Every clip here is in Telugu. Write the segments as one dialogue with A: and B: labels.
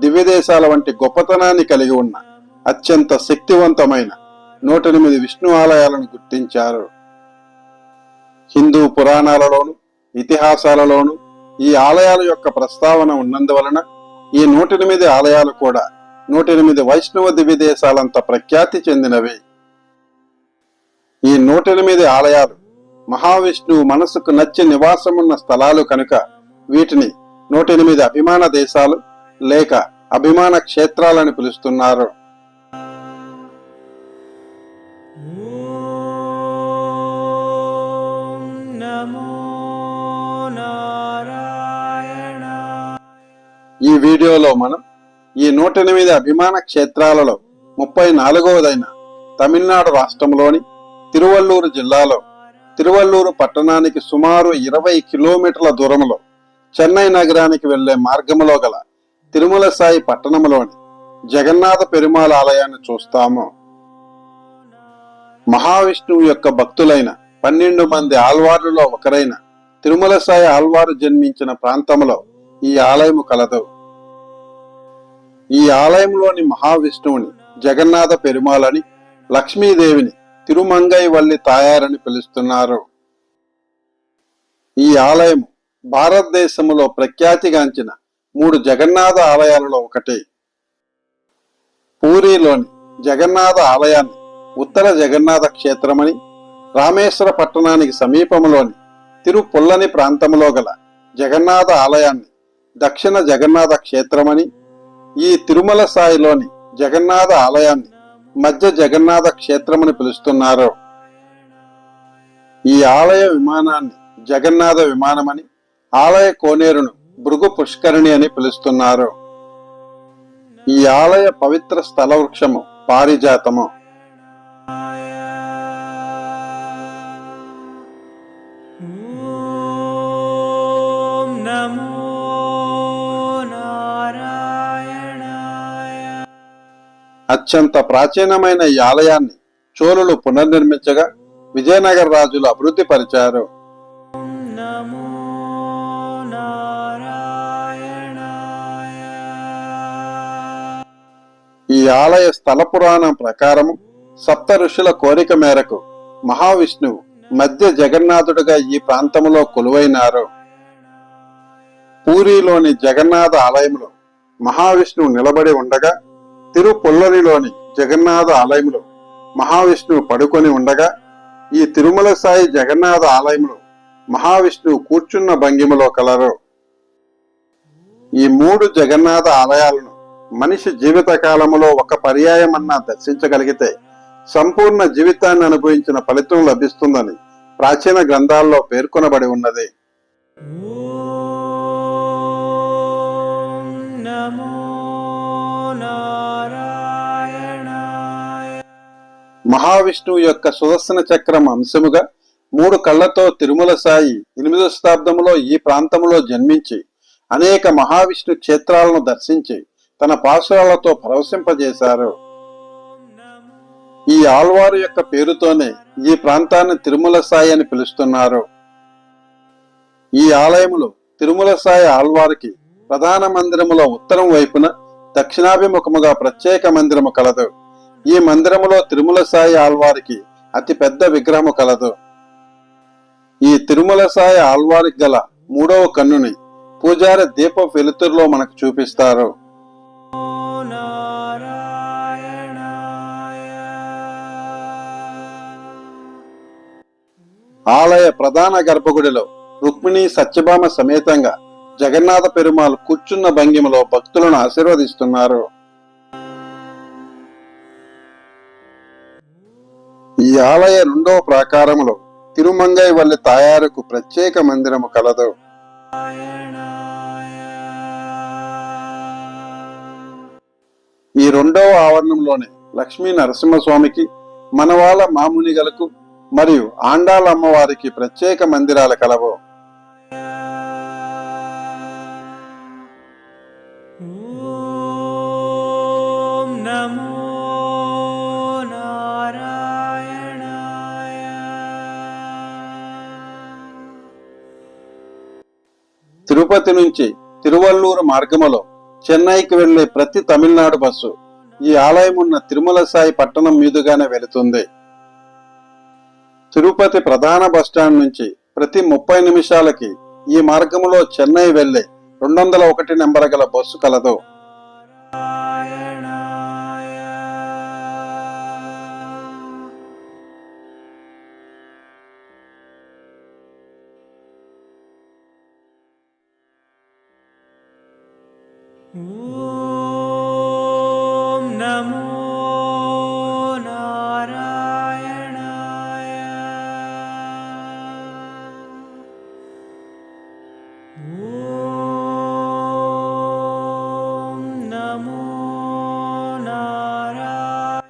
A: దివ్యదేశాల వంటి గొప్పతనాన్ని కలిగి ఉన్న అత్యంత శక్తివంతమైన నూట ఎనిమిది విష్ణు ఆలయాలను గుర్తించారు. హిందూ పురాణాలలోను ఇతిహాసాలలోను ఈ ఆలయాల యొక్క ప్రస్తావన ఉన్నందువలన ఈ నూట ఎనిమిది ఆలయాలు కూడా నూట ఎనిమిది వైష్ణవ దివ్యదేశాలంత ప్రఖ్యాతి చెందినవి. ఈ నూట ఎనిమిది ఆలయాలు మహావిష్ణువు మనసుకు నచ్చి నివాసమున్న స్థలాలు కనుక వీటిని నూట ఎనిమిది అభిమాన దేశాలు లేక అభిమాన క్షేత్రాలని పిలుస్తున్నారు. ఈ వీడియోలో మనం ఈ నూట ఎనిమిది అభిమాన క్షేత్రాలలో ముప్పై నాలుగవదైన తమిళనాడు రాష్ట్రంలోని తిరువల్లూరు జిల్లాలో తిరువల్లూరు పట్టణానికి సుమారు ఇరవై కిలోమీటర్ల దూరంలో చెన్నై నగరానికి వెళ్ళే మార్గములో గల తిరుమల సాయి పట్టణంలోని జగన్నాథ పెరుమాల ఆలయాన్ని చూస్తాము. మహావిష్ణువు యొక్క భక్తులైన పన్నెండు మంది ఆల్వార్లలో ఒకరైన తిరుమల సాయి ఆల్వారు జన్మించిన ప్రాంతంలో ఈ ఆలయము కలదు. ఈ ఆలయంలోని మహావిష్ణువుని జగన్నాథ పెరుమాలని లక్ష్మీదేవిని తిరుమంగై వల్లి తాయారని పిలుస్తున్నారు. ఈ ఆలయం భారతదేశంలో ప్రఖ్యాతిగాంచిన మూడు జగన్నాథ ఆలయాలలో ఒకటి. పూరిలోని జగన్నాథ ఆలయాన్ని ఉత్తర జగన్నాథ క్షేత్రమని రామేశ్వర పట్టణానికి సమీపంలోని తిరుపుల్లని ప్రాంతంలో గల జగన్నాథ ఆలయాన్ని దక్షిణ జగన్నాథ క్షేత్రమని ఈ తిరుమల సాయిలోని జగన్నాథ ఆలయాన్ని మధ్య జగన్నాథ క్షేత్రమని పిలుస్తున్నారు. ఈ ఆలయ విమానాన్ని జగన్నాథ విమానమని ఆలయ కోనేరును భృగు పుష్కరిణి అని పిలుస్తున్నారు. ఈ ఆలయ పవిత్ర స్థల వృక్షము పారిజాతము. అత్యంత ప్రాచీనమైన ఈ ఆలయాన్ని చోళులు పునర్నిర్మించగా విజయనగర రాజులు అభివృద్ధి పరిచారు. ఆలయ స్థల పురాణం ప్రకారము సప్త ఋషుల కోరిక మేరకు మహావిష్ణువు మధ్య జగన్నాథుడుగా ఈ ప్రాంతంలో కొలువైనారు. పూరిలోని జగన్నాథ ఆలయంలో మహావిష్ణువు నిలబడి ఉండగా తిరుపొల్లరిలోని జగన్నాథ ఆలయంలో మహావిష్ణువు పడుకొని ఉండగా ఈ తిరుమల సాయి జగన్నాథ ఆలయంలో మహావిష్ణువు కూర్చున్న భంగిమలో కలరు. ఈ మూడు జగన్నాథ ఆలయాలను మనిషి జీవిత కాలంలో ఒక పర్యాయం అన్నా దర్శించగలిగితే సంపూర్ణ జీవితాన్ని అనుభవించిన ఫలితం లభిస్తుందని ప్రాచీన గ్రంథాల్లో పేర్కొనబడి ఉన్నది. మహావిష్ణువు యొక్క సుదర్శన చక్రం అంశముగా మూడు కళ్ళతో తిరుమల సాయి ఎనిమిదో శతాబ్దంలో ఈ ప్రాంతంలో జన్మించి అనేక మహావిష్ణు క్షేత్రాలను దర్శించి తన పాశురాలతో పరవశింపజేశారు. ఈ ఆల్వారు యొక్క పేరుతోనే ఈ ప్రాంతాన్ని తిరుమల సాయి అని పిలుస్తున్నారు. ఈ ఆలయములో తిరుమల సాయి ఆల్వారికి ప్రధాన మందిరములో ఉత్తరం వైపున దక్షిణాభిముఖముగా ప్రత్యేక మందిరము కలదు. ఈ మందిరములో తిరుమల సాయి ఆల్వారికి అతి పెద్ద విగ్రహము కలదు. ఈ తిరుమల సాయి ఆల్వారికి గల మూడవ కన్నుని పూజారి దీప వెలుతురులో మనకు చూపిస్తారు. ఆలయ ప్రధాన గర్భగుడిలో రుక్మిణి సత్యభామ సమేతంగా జగన్నాథ పెరుమాల్ కూర్చున్న భంగిమలో భక్తులను ఆశీర్వదిస్తున్నారు. ఈ ఆలయ రెండవ ప్రాకారములో తిరుమంగై వల్లి తాయారుకు ప్రత్యేక మందిరము కలదు. ఈ రెండవ ఆవరణంలోనే లక్ష్మీ నరసింహస్వామికి మనవాళ్ళ మామునిగలకు మరియు ఆండాల అమ్మవారికి ప్రత్యేక మందిరాల కలవు తిరుపతి నుంచి తిరువల్లూరు మార్గములో చెన్నైకి వెళ్ళే ప్రతి తమిళనాడు బస్సు ఈ ఆలయం ఉన్న తిరుమల సాయి పట్టణం మీదుగానే వెళుతుంది. తిరుపతి ప్రధాన బస్టాండ్ నుంచి ప్రతి ముప్పై నిమిషాలకి ఈ మార్గంలో చెన్నై వెళ్ళే రెండు వందల ఒకటి నెంబర్ గల బస్సు కలదు.
B: ॐ नमो नारायणाय ॐ नमो नारायण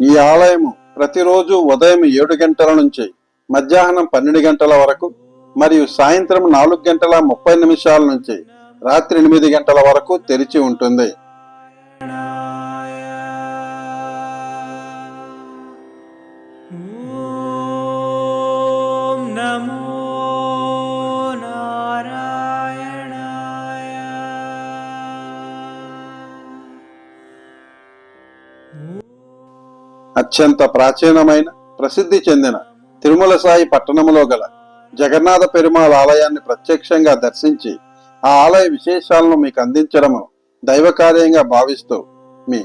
A: ఈ ఆలయము ప్రతిరోజు ఉదయం ఏడు గంటల నుంచి మధ్యాహ్నం పన్నెండు గంటల వరకు మరియు సాయంత్రం నాలుగు గంటల ముప్పై నిమిషాల నుంచి రాత్రి ఎనిమిది గంటల వరకు తెరిచి ఉంటుంది. అత్యంత ప్రాచీనమైన ప్రసిద్ధి చెందిన తిరుమల సాయి పట్టణములో గల జగన్నాథ పెరుమాళ ఆలయాన్ని ప్రత్యక్షంగా దర్శించి ఆ ఆలయ విశేషాలను మీకు అందించడము దైవకార్యంగా భావిస్తూ మీ